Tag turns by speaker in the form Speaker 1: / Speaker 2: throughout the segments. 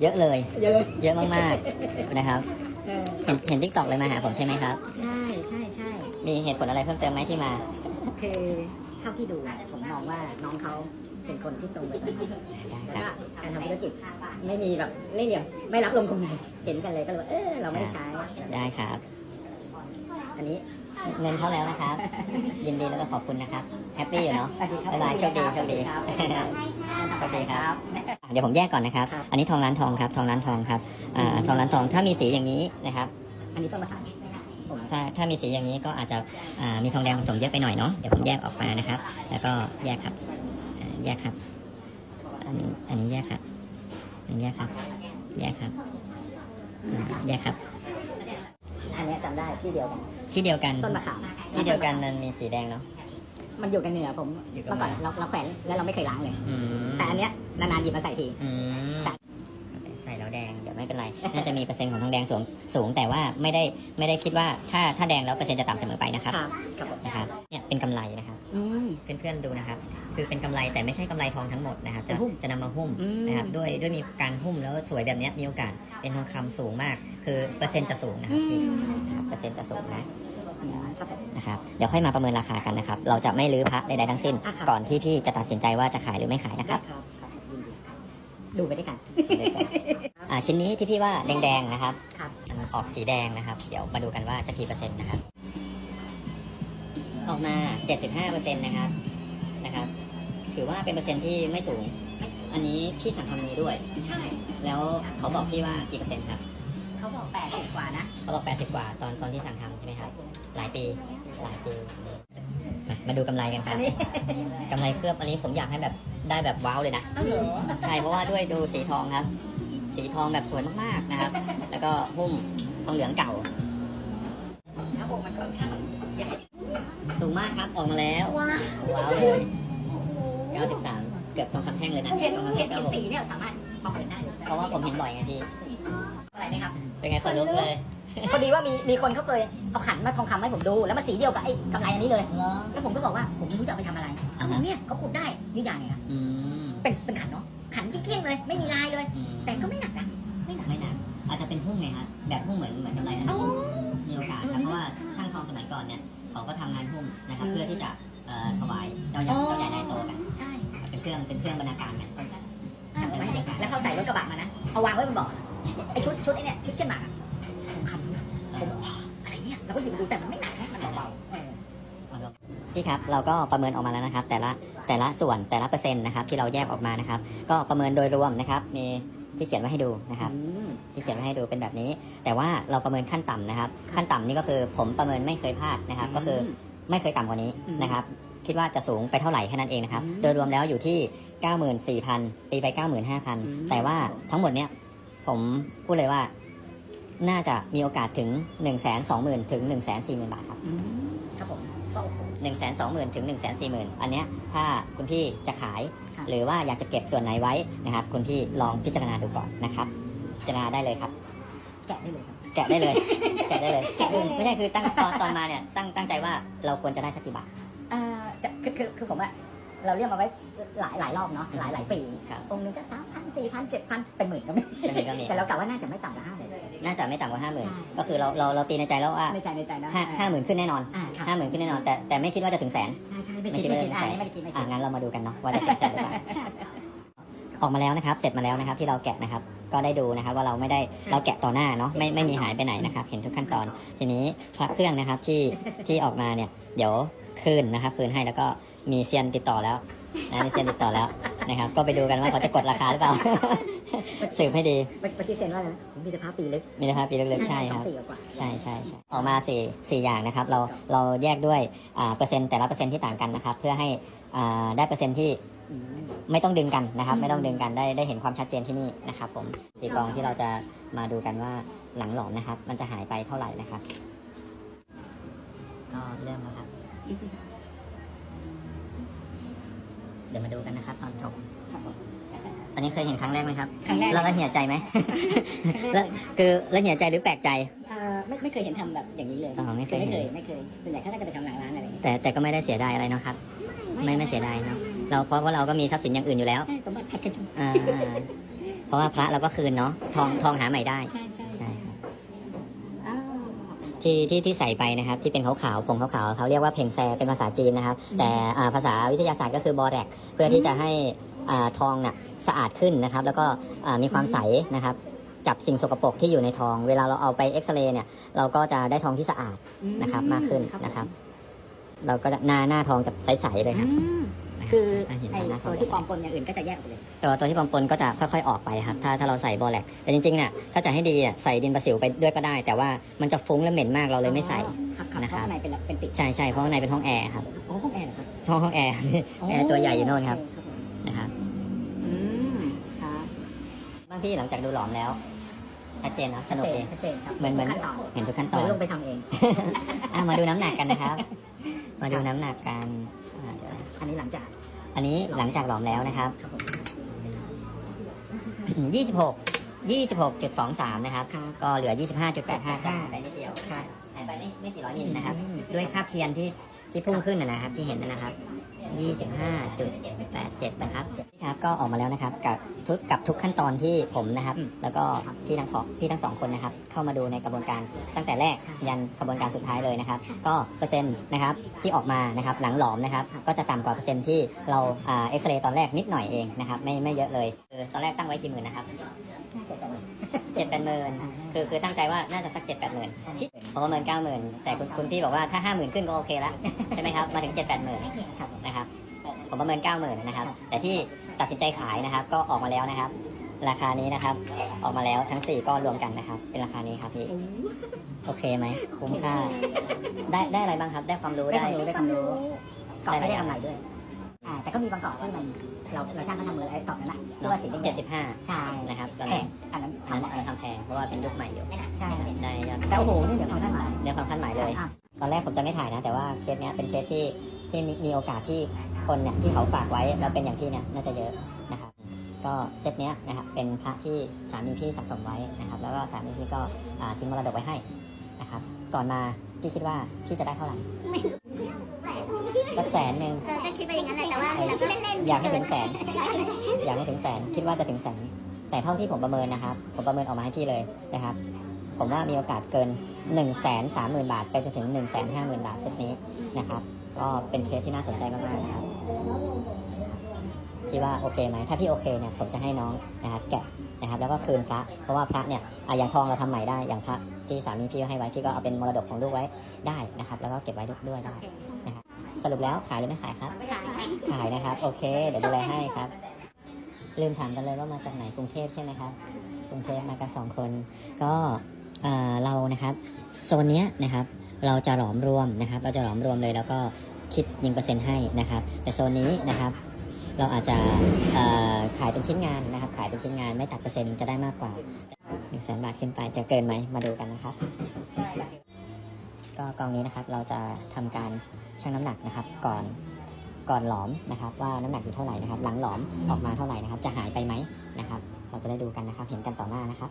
Speaker 1: เยอะเลย
Speaker 2: เยอะเลย
Speaker 1: เยอะมากๆนะครับ
Speaker 2: เออ
Speaker 1: เห็นเห็นทิกตอกเลยมาหาผมใช่ไหมครับ
Speaker 2: ใช่ใช่ใช่
Speaker 1: มีเหตุผลอะไรเพิ่มเติมไหมที่มา
Speaker 2: คือเท่าที่ดูอะผมมองว่าน้องเขาเป็นคนที่ตรงไปตรงมา
Speaker 1: ได้
Speaker 2: แล้ว
Speaker 1: ครับ
Speaker 2: ก็การทำธุรกิจไม่มีแบบเล่ห์เหลี่ยมไม่รับลงทุนไหนเห็นกันเลยก็เลยว่าเออเราไม่ได้ใช้
Speaker 1: ได้ครับ
Speaker 2: อันนี้
Speaker 1: เงินเข้าแล้วนะครับ ยินดีแล้วก็ขอบคุณนะครับ แฮปปี้อยู่เนาะ
Speaker 2: สวัสดีครับ
Speaker 1: บ๊ายบายโชคดีโชคดี
Speaker 2: ครับ
Speaker 1: สวัสดีครับ เดี๋ยวผมแยกก่อนนะครับ
Speaker 2: ครับ
Speaker 1: อันนี้ทองร้านทองครับ ทองร้านทองครับอ่าทองร้านทอง ถ้ามีสีอย่างนี้นะครับ
Speaker 2: อันนี้ต้นมะขามผม
Speaker 1: ถ้าถ้ามีสีอย่างนี้ก็อาจจะอ่ามีทองแดงผสมเยอะไปหน่อยเนาะ เดี๋ยวผมแยกออกมานะครับ แล้วก็แยกครับอ่าแยกครับ อันนี้ อันนี้แยกครับ อันนี้แยกครับ แยกครับอ่าแยกครับ
Speaker 2: อันเนี้ยจำได้ที่เดียวกัน
Speaker 1: ที่เดียวกัน
Speaker 2: ต้นมะขาม
Speaker 1: ที่เดียวกันมันมีสีแดงเนาะ
Speaker 2: มันอยู่กันเหนือผม
Speaker 1: อยู่กับ
Speaker 2: เมื่อก่อน
Speaker 1: มัน
Speaker 2: เราเราแขวนแล้วเราไม่เคยล้างเลย
Speaker 1: อืม
Speaker 2: แต่อันเนี้ยนานๆหยิบมาใส่ที
Speaker 1: อืม
Speaker 2: แต่
Speaker 1: ใส่แล้วแดงเดี๋ยวไม่เป็นไร น่าจะมีเปอร์เซ็นต์ของทองแดงสูงสูงแต่ว่าไม่ได้ไม่ได้คิดว่าถ้าถ้าแดงแล้วเปอร์เซ็นต์จะต่ำเสมอไปนะครับ
Speaker 2: ครับครับผม
Speaker 1: นะครับ เนี่ยเป็นกำไรนะครับ
Speaker 2: อืม
Speaker 1: เพื่อนๆดูนะครับ คือเป็นกำไรแต่ไม่ใช่กำไรทองทั้งหมดนะครับ จะ
Speaker 2: เป็นหุ้ม
Speaker 1: จะนำมาหุ้ม
Speaker 2: อืม
Speaker 1: นะครับด้วยด้วยมีการหุ้มแล้วสวยแบบเนี้ยมีโอกาสเป็นทองคำสูงมาก คือเปอร์เซ็นต์จะสูงนะครับพี่นะครับเปอร์เซ็นต์จะสูงนะ
Speaker 2: ครับผม
Speaker 1: นะครับเดี๋ยวค่อยมาประเมินราคากันนะครับ เราจะไม่ลื้อพระใดๆทั้งสิ้น
Speaker 2: อะครับ
Speaker 1: ก่อนที่พี่จะตัดสินใจว่าจะขายหรือไม่ขายนะครับ
Speaker 2: ครับครับ ยินดีครับดูไปด้วยกัน
Speaker 1: อ่าชิ้นนี้ที่พี่ว่าแดงๆนะครับ
Speaker 2: ครับ
Speaker 1: มันออกสีแดงนะครับ เดี๋ยวมาดูกันว่าจะกี่เปอร์เซ็นต์นะครับออก มา 75%นะครับนะครับ ถือว่าเป็นเปอร์เซ็นต์ที่ไม่สูงอันนี้พี่สั่งทำมือด้วย
Speaker 2: ใช่
Speaker 1: แล้วเขาบอกพี่ว่ากี่เปอร์เซ็นต์ครับ
Speaker 2: เขาบอกแปดสิบกว่านะ
Speaker 1: เขาบอก 80 กว่าตอนตอนที่สั่งทำใช่ไหมครับ หลายปีหลายปีมามาดูกำไรกันค
Speaker 2: อั
Speaker 1: รับ
Speaker 2: นนี้
Speaker 1: กำไรเคลือบอันนี้ผมอยากให้แบบได้แบบว้าวเลยนะ
Speaker 2: อ้าวเหรอ
Speaker 1: ใช่เพราะว่าด้วยดูสีทองครับ สีทองแบบสวยมากๆนะครับ แล้วก็หุ้มทองเหลืองเก่า
Speaker 2: ครับผมมันค่อนข้างใหญ่
Speaker 1: สูงมากครับออกมาแล้ว
Speaker 2: ว้าว
Speaker 1: ว้าวเลย93 เกือบทองคำแท่งเลยนะ
Speaker 2: เห็น
Speaker 1: ทองคำ
Speaker 2: เห็
Speaker 1: แท่
Speaker 2: น
Speaker 1: งครับผม
Speaker 2: สีเนี่ยสามารถเอาเปิดได้ลย
Speaker 1: เพราะว่าผมเห็นบ่อยไงพี่
Speaker 2: อะไรนะครับ
Speaker 1: เป็นไงคนลุกเลย
Speaker 2: พอดีว่ามีมีคนเขาเคยเอาขันมาทองคำให้ผมดู แล้วมันสีเดียวกับไอ้กำไรอันนี้เลย
Speaker 1: เหรอ
Speaker 2: แล้วผมก็บอกว่าผมไม่รู้จะเอาไปทำอะไร
Speaker 1: อ่า
Speaker 2: เขา
Speaker 1: ฮะ
Speaker 2: บอกเนี่ยเขาขุดได้นี่อย่างไงครับ
Speaker 1: อืม
Speaker 2: เป็นเป็นขันเนาะ ขันเกลี้ยงๆเลย ไม่มีลายเลย
Speaker 1: อืม
Speaker 2: แต่ก็ไม่หนักนะ ไม่หนัก
Speaker 1: ไม่หนัก อาจจะเป็นหุ้มไงครับ แบบหุ้มเหมือนเหมือนกำไรนะ
Speaker 2: โอ้
Speaker 1: มีโอกาสครับเพราะว่าช่างทองสมัยก่อนเนี่ย เขาก็ทำงานหุ้มนะครับ
Speaker 2: อืม
Speaker 1: เพื่อที่จะเอ่อถวายเจ้าใหญ่
Speaker 2: อ๋อ
Speaker 1: เจ้าใหญ่นายโตกัน
Speaker 2: ใช่
Speaker 1: เป็นเครื่องเป็นเครื่องบรรณาการกัน
Speaker 2: เอาไว้ให้เด็กแล้วเขาใส่รถกระบะมานะ เอาวางไว้บนเบาะไอ้ชุดชุดไอ้เนี่ยชุดเช่นหมากอะทองคำนะผมบอกอะไรเนี่ยเราก็หยิบมาดูแต่มันไม่หนักนะมันเบาๆเออ
Speaker 1: พี่ครับเราก็ประเมินออกมาแล้วนะครับ แต่ละแต่ละส่วนแต่ละเปอร์เซ็นต์นะครับที่เราแยกออกมานะครับ ก็ประเมินโดยรวมนะครับมี ที่เขียนไว้ให้ดูนะครับ
Speaker 2: อืม
Speaker 1: ที่เขียนไว้ให้ดูเป็นแบบนี้ แต่ว่าเราประเมินขั้นต่ำนะครับ ขั้นต่ำนี่ก็คือผมประเมินไม่เคยพลาดนะครับ ก็คือไม่เคยต่ำกว่านี้
Speaker 2: อืม
Speaker 1: นะครับ คิดว่าจะสูงไปเท่าไหร่แค่นั้นเองนะครับ
Speaker 2: อืม
Speaker 1: โดยรวมแล้วอยู่ที่ 94,000ตีไป95,000 แต่ว่าทั้งหมดเนี้ยผมพูดเลยว่าน่าจะมีโอกาสถึง 120,000ถึง140,000บาทครับ
Speaker 2: อืมครับผมก็โอ้โห
Speaker 1: 120,000ถึง140,000อันเนี้ยถ้าคุณพี่จะขาย
Speaker 2: ครับ
Speaker 1: หรือว่าอยากจะเก็บส่วนไหนไว้นะครับ คุณพี่ลองพิจารณาดูก่อนนะครับ พิจารณาได้เลยครับ
Speaker 2: แกะได้เลยครับ
Speaker 1: แกะได้เลย แกะได้เลย
Speaker 2: แกะได้เลย
Speaker 1: ไม่ใช่คือตั้งตอนตอนมาเนี่ยตั้งตั้งใจว่าเราควรจะได้สักกี่บาท
Speaker 2: อ่าจะคือคือคือผมอะเราเรียกมาไว้หลายหลายรอบเนาะหลายหลายปี
Speaker 1: ครับ
Speaker 2: องค์หนึงก็สามพันสี่พันเจ็ดพันเป็นหมื่นก็มี
Speaker 1: เป็นหมื่นก็มี
Speaker 2: แต่เรากะว่าน่าจะไม่ต่ำกว่าห้าหมื่น
Speaker 1: น่าจะไม่ต่ำกว่าห้าหมื่น
Speaker 2: ใช่
Speaker 1: ก็คือเราเราเราตีในใจแล้วว่า
Speaker 2: ในใจในใจนะ
Speaker 1: ห้าห้าหมื่นขึ้นแน่นอน
Speaker 2: อ่าครับ
Speaker 1: ห้าหมื่นขึ้นแน่นอน แต่แต่ไม่คิดว่าจะถึงแสน
Speaker 2: ใช่ใช่ไม่
Speaker 1: ไม่
Speaker 2: คิด
Speaker 1: คิด
Speaker 2: ไม่
Speaker 1: ว่า
Speaker 2: คิด
Speaker 1: จะ
Speaker 2: อ่า
Speaker 1: ถึงแสน
Speaker 2: นี่ไม่ได้คิดไม่
Speaker 1: อ่า
Speaker 2: คิด
Speaker 1: งั้นเรามาดูกันเนาะว่าจะถึงแสนหรือเปล่าออกมาแล้วนะครับ เสร็จมาแล้วนะครับที่เราแกะนะครับ ก็ได้ดูนะครับว่าเราไม่ได้เราแกะต่อหน้าเนาะไม่ไม่มีหายไปไหนนะครับ เห็นทุกขั้นตอน ทีนี้พระเครื่องนะครับที่ที่ออกมาเนี่ย เดี๋ยวคืนนะครับคืนให้แล้วก็มีเซียนติดต่อแล้ว นะมีเซียนติดต่อแล้วนะครับ ก็ไปดูกันว่าเขาจะกดราคาหรือเปล่า สืบให้ดี
Speaker 2: เมื่อกี้เซ็นว่าอะไรนะผมมีแต่ภาพปีเล็ก
Speaker 1: มีนะครับปีเล็กๆใช่
Speaker 2: ส
Speaker 1: ค
Speaker 2: อ
Speaker 1: รั
Speaker 2: ง
Speaker 1: บ
Speaker 2: สี่กว่า
Speaker 1: ใช่ใช่ใช่ออกมาสี่สี่อย่างนะครับ เราเราแยกด้วยอ่าเปอร์เซ็นต์แต่ละเปอร์เซ็นต์ที่ต่างกันนะครับ เพื่อให้อ่าได้เปอร์เซ็นต์ที่
Speaker 2: อืม
Speaker 1: ไม่ต้องดึงกันนะครับ
Speaker 2: อืม
Speaker 1: ไม่ต้องดึงกันได้ได้เห็นความชัดเจนที่นี่นะครับผมสีกองที่เราจะมาดูกันว่าหลังหลอมนะครับ มันจะหายไปเท่าไหร่นะครับ ก็เริ่มแล้วครับ เดี๋ยวมาดูกันนะครับตอนจบ
Speaker 2: ครับผม
Speaker 1: ตอนนี้เคยเห็นครั้งแรกไหมครับ
Speaker 2: ครั้งแรก
Speaker 1: แล้วละเหี่ยใจไหม แล้วคือละเหี่ยใจหรือแปลกใจ
Speaker 2: อ่าไม่ไม่เคยเห็นทำแบบอย่างนี้เลย
Speaker 1: อ๋อไม่เคย
Speaker 2: ไม่
Speaker 1: เห็น
Speaker 2: เคยไม่เคยส่วนใหญ่เขาก็จะไปทำหลังร้านอะไรอย่างเงี้ย
Speaker 1: แต่แต่ก็ไม่ได้เสียดายอะไรเนาะครับ ไม่ไม่เสียดายเนาะเราเพราะว่าเราก็มีทรัพย์สินอย่างอื่นอยู่แล้ว
Speaker 2: ใช่สมบัติผัดกันชม
Speaker 1: อ่าเพราะว่าพระเราก็คืนเนาะทองทองหาใหม่ได้
Speaker 2: ใช่ใช่
Speaker 1: ใช่ครับ
Speaker 2: อ้าว
Speaker 1: ที่ที่ที่ใส่ไปนะครับที่เป็นขาวๆผงขาวๆเขาเรียกว่าเพงแซเป็นภาษาจีนนะครับ แต่อ่าภาษาวิทยาศาสตร์ก็คือบอแรกเพื่อที่จะให้อ่าทองน่ะสะอาดขึ้นนะครับ แล้วก็อ่ามีความใสนะครับ จับสิ่งสกปรกที่อยู่ในทอง เวลาเราเอาไปเอ็กซเรย์เนี่ยเราก็จะได้ทองที่สะอาดนะครับมากขึ้นนะครับ เราก็จะหน้าหน้าทองจะใสๆเลยครับ
Speaker 2: อืม คือ
Speaker 1: ถ้าเห็น
Speaker 2: ไอ้
Speaker 1: หน้าท
Speaker 2: ตั
Speaker 1: อง
Speaker 2: ว
Speaker 1: จะ
Speaker 2: ที่
Speaker 1: ใส
Speaker 2: ปลอมปนอย่างอื่นก็จะแยกออกไปเลย
Speaker 1: ตัวตัวที่ปลอมปนก็จะค่อยๆออกไปครับ ถ้าถ้าเราใส่บอแลกแต่จริงๆเนี่ยถ้าจะให้ดีอะใส่ดินประสิวไปด้วยก็ได้ แต่ว่ามันจะฟุ้งและเหม็นมากเราเลยไม่ใส่
Speaker 2: ครับครับ
Speaker 1: นะ
Speaker 2: เพ
Speaker 1: ครับ
Speaker 2: ราะข้างในเป็นเป็นปิด
Speaker 1: ใช่ใช่เพราะข้างในเป็นห้องแอร์ครับ
Speaker 2: โอ้ห้องแอร์เหรอครับ
Speaker 1: ห้องห้องแอร์แอร์ตัวใหญ่อยู่โน่นครับ
Speaker 2: โอเผม
Speaker 1: นะครับ
Speaker 2: อืมครับ
Speaker 1: บางที่หลังจากดูหลอมแล้วชัดเจนนะสนุก
Speaker 2: ชัดเจ
Speaker 1: ดี
Speaker 2: นชัดเจนครับ
Speaker 1: เหมือนเหมือน
Speaker 2: ขั้นตอน
Speaker 1: เห็นทุกขั้น
Speaker 2: เห
Speaker 1: ต
Speaker 2: มื
Speaker 1: อ
Speaker 2: อน
Speaker 1: น
Speaker 2: ลงไปทำเอง
Speaker 1: อะมาดูน้ำหนักกันนะครับ มาดูน้ำหนักกันอ่าเดี๋ยวนะ
Speaker 2: อันนี้หลังจาก
Speaker 1: อันนี้หลังจากหลอมแล้วนะครับ
Speaker 2: ครับผม
Speaker 1: 26 26.23นะครับ
Speaker 2: ครับ
Speaker 1: ก็เหลือ25.85ก็หายไปนิดเดียว
Speaker 2: ครับ
Speaker 1: หายไปไม่ไม่กี่ร้อยมิลนะครับ ด้วยค่าบเทียนที่ที่พุ่งขึ้นนะนะครับ ที่เห็นนะนะครับ 25.87 นะครับครับก็ออกมาแล้วนะครับกับทุกกับทุกขั้นตอนที่ผมนะครับ
Speaker 2: อืม
Speaker 1: แล้วก็ที่ทั้งสองพี่ทั้งสองคนนะครับ เข้ามาดูในกระบวนการตั้งแต่แรก
Speaker 2: ใช่
Speaker 1: ยันกระบวนการสุดท้ายเลยนะครับ ก็เปอร์เซ็นต์นะครับที่ออกมานะครับหลังหลอมนะครับ ก็จะต่ำกว่าเปอร์เซ็นต์ที่เราอ่าเอ็กซเรย์ตอนแรกนิดหน่อยเองนะครับ ไม่ไม่เยอะเลยคือตอนแรกตั้งไว้กี่หมื่นนะครับ เจ็ดแปดหมื่นคือคือตั้งใจว่าน่าจะสักเจ็ดแปดหมื่นที่ผมประเมินเก้าหมื่นแต่คุณคุณพี่บอกว่าถ้าห้าหมื่นขึ้นก็โอเคแล้วใช่ไหมครับมาถึงเจ็ดแปดหมื่นนะครับผมประเมินเก้าหมื่นนะครับแต่ที่ตัดสินใจขายนะครับ ก็ออกมาแล้วนะครับ ราคานี้นะครับ ออกมาแล้วทั้งสี่ก้อนรวมกันนะครับ เป็นราคานี้ครับพี่โอเคไหมคุ้มค่าได้ได้อะไรบ้างครับ ได้ความรู้
Speaker 2: ได้
Speaker 1: ได้
Speaker 2: ความรู้ได้ความรู้กรอบไม่ได้
Speaker 1: ได้
Speaker 2: กำไรด้วยอ่าแต่ก็มีบางกรอบที่มันเราเราจ้างเขาทำมือไอ้กรอบนั้นแหละที่ว่าสีแดงๆ
Speaker 1: เจ็ดสิบห้า
Speaker 2: ใช่
Speaker 1: นะครับตอน
Speaker 2: แพ
Speaker 1: ราะว่าเป็นยุคใหม่อยู่
Speaker 2: ใช่
Speaker 1: ได้ยอด
Speaker 2: แต่โอ้โหนี่เดี๋ยวความคาดหมาย
Speaker 1: เรื่องความคาดหมายเลย
Speaker 2: อะ
Speaker 1: ตอนแรกผมจะไม่ถ่ายนะ แต่ว่าเคสเนี้ยเป็นเคสที่ที่มีมีโอกาสที่คนเนี่ยที่เขาฝากไว้แล้วเป็นอย่างพี่เนี่ยน่าจะเยอะนะครับก็เซตเนี้ยนะครับเป็นพระที่สามีพี่สะสมไว้นะครับ แล้วก็สามีพี่ก็อ่าทิ้งมรดกไว้ให้นะครับก่อนมาพี่คิดว่าพี่จะได้เท่าไหร่สักแสนหนึ่ง
Speaker 3: เออก็คิดไปอย่างนั้นแหละแต่ว่าเราก็เล่นๆ
Speaker 1: อยากให้ถึงแสน อยากให้ถึงแสนคิดว่าจะถึงแสน แต่เท่าที่ผมประเมินนะครับ ผมประเมินออกมาให้พี่เลยนะครับ ผมว่ามีโอกาสเกิน1นึ่งแสนสามหมื่นบาท ไปจนถึง1นึ่งแสนห้าหมื่นบาทเซตนี้นะครับ ก็เป็นเคสที่น่าสนใจมากๆนะครับคิดว่าโอเคไหม ถ้าพี่โอเคเนี่ยผมจะให้น้องนะครับแกะนะครับ แล้วก็คืนพระ เพราะว่าพระเนี่ยอะอย่างทองเราทำใหม่ได้ อย่างพระที่สามีพี่ให้ไว้ พี่ก็เอาเป็นมรดกของลูกไว้ได้นะครับ แล้วก็เก็บไว้ด้วยได้นะครับ สรุปแล้วขายหรือไม่ขายครับ ขายนะครับ โอเค เดี๋ยวดูแลให้ครับ ลืมถามกันเลยว่ามาจากไหนกรุงเทพใช่ไหมครับกรุงเทพมากันสองคน ก็เรานะครับโซนเนี้ยนะครับเราจะหลอมรวมนะครับ เราจะหลอมรวมเลยแล้วก็คิดยิงเปอร์เซ็นต์ให้นะครับ แต่โซนนี้นะครับเราอาจจะขายเป็นชิ้นงานนะครับ ขายเป็นชิ้นงานไม่ตัดเปอร์เซ็นต์จะได้มากกว่า1นึ่งแสนบาทขึ้นไปจะเกินไหมมาดูกันนะครับ ก็กองนี้นะครับเราจะทำการชั่งน้ำหนักนะครับ ก่อน ก่อนหลอมนะครับว่าน้ำหนักอยู่เท่าไหร่นะครับหลังหลอมออกมาเท่าไหร่นะครับ จะหายไปไหมนะครับ เราจะได้ดูกันนะครับ เห็นกันต่อหน้านะครับ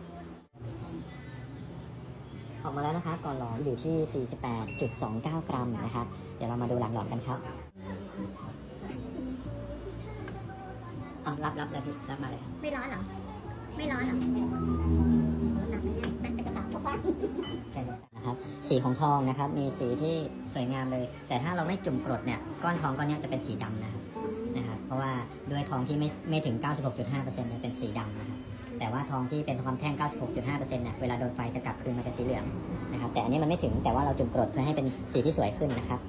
Speaker 1: ออกมาแล้วนะครับก่อนหลอมอยู่ที่ 48.29 กรัมนะครับ เดี๋ยวเรามาดูหลังหลอมกันครับเอารับรับเลยพี่รับมาเลย
Speaker 3: ไม่ร้อนหรอ ไม่ร้อนหรอหนักไหมเนี่ยแบกไปกระเป๋าเพระ
Speaker 1: ใช่นะครับสีของทองนะครับ มีสีที่สวยงามเลย แต่ถ้าเราไม่จุ่มกรดเนี่ยก้อนทองก้อนนี้จะเป็นสีดำนะครับนะครับ เพราะว่าด้วยทองที่ไม่ไม่ถึง 96.5%จะเป็นสีดำนะครับแต่ว่าทองที่เป็นทองแท่ง 96.5%เนี่ยเวลาโดนไฟจะกลับคืนมาเป็นสีเหลืองนะครับแต่อันนี้มันไม่ถึงแต่ว่าเราจุ่มกรดเพื่อให้เป็นสีที่สวยขึ้นนะครับ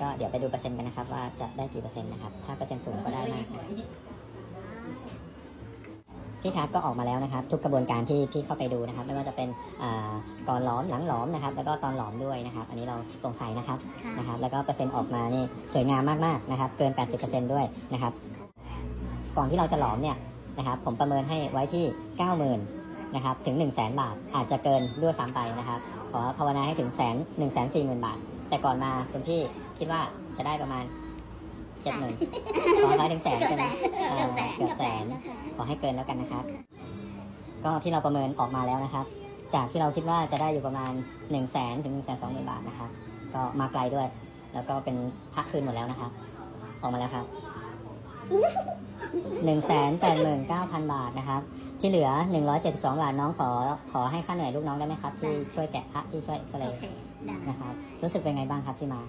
Speaker 1: ก็เดี๋ยวไปดูเปอร์เซ็นต์กันนะครับว่าจะได้กี่เปอร์เซ็นต์นะครับ ถ้าเปอร์เซ็นต์สูงก็ได้มากนะ พี่ครับก็ออกมาแล้วนะครับ ทุกกระบวนการที่พี่เข้าไปดูนะครับ ไม่ว่าจะเป็นอ่าก่อนหลอมหลังหลอมนะครับ แล้วก็ตอนหลอมด้วยนะครับ อันนี้เราโปร่งใสนะครับนะครับ แล้วก็เปอร์เซ็นต์ออกมานี่สวยงามมากๆนะครับ เกิน 80%ด้วยนะครับ ก่อนที่เราจะหลอมเนี่ยนะครับผมประเมินให้ไว้ที่ 90,000นะครับถึง 1 0 0 0 0แบาทอาจจะเกินด้วยซ้ำไปนะครับ ขอภาวนาให้ถึงแสนหนึ่งแสนสี่หมื่นบาท แต่ก่อนมาคุณพี่คิดว่าจะได้ประมาณ เจ็ดหมื่นขอให้ถึงแสนใช่ไหมเออเกือบแสน ขอให้เกินแล้วกันนะครับ ก็ที่เราประเมินออกมาแล้วนะครับ จากที่เราคิดว่าจะได้อยู่ประมาณ1นึ่งแสนถึง1นึ่งแสนสองหมื่นบาทนะครับ ก็มาไกลด้วย แล้วก็เป็นพักคืนหมดแล้วนะครับ ออกมาแล้วครับ189,000บาทนะครับ ที่เหลือ172บาทน้องขอขอให้ค่าเหนื่อยลูกน้องได้ไหมครับ ที่ช่วยแกะพระที่ช่วยเอ็กซเร
Speaker 3: โอ
Speaker 1: ย์
Speaker 3: เคได้
Speaker 1: นะครับ รู้สึกเป็นไงบ้างครับที่มา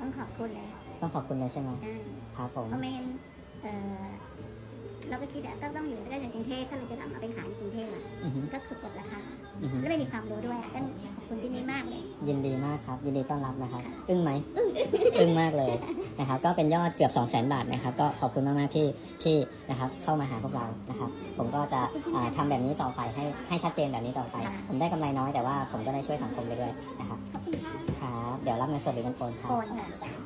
Speaker 3: ต้องขอบคุณเลย
Speaker 1: ต้องขอบคุณเลยใช่ไหม
Speaker 3: อ่า
Speaker 1: ครับผม
Speaker 3: เพราะไม่งั้นเออเราก็คิดอะก็ต้องอยู่ได้ในกรุงเทพถ้าเราจะเอามาไปขายในกรุงเทพอะ
Speaker 1: อือฮึ
Speaker 3: ก็ถูกกดราคา
Speaker 1: อือฮึ
Speaker 3: แล้วไม่มีความรู้ด้วยอะต้องขอบคุณที่นี่มากเลย
Speaker 1: ยินดีมากครับ ยินดีต้อนรับนะครับ อึ้งไหมอึ้งมากเลยนะครับ ก็เป็นยอดเกือบ 2 0 0 0 0 0 บาทนะครับ ก็ขอบคุณมากๆที่ที่นะครับเข้ามาหาพวกเรานะครับ ผมก็จะอ่าทำแบบนี้ต่อไปให้ให้ชัดเจนแบบนี้ต่อไป ผมได้กำไรน้อยแต่ว่าผมก็ได้ช่วยสังคมไปด้วยนะครับ
Speaker 3: ขอบคุณค่ะ
Speaker 1: ครับ เดี๋ยวรับเงินสดหรือเงินโอนครับ
Speaker 3: โอนค่ะ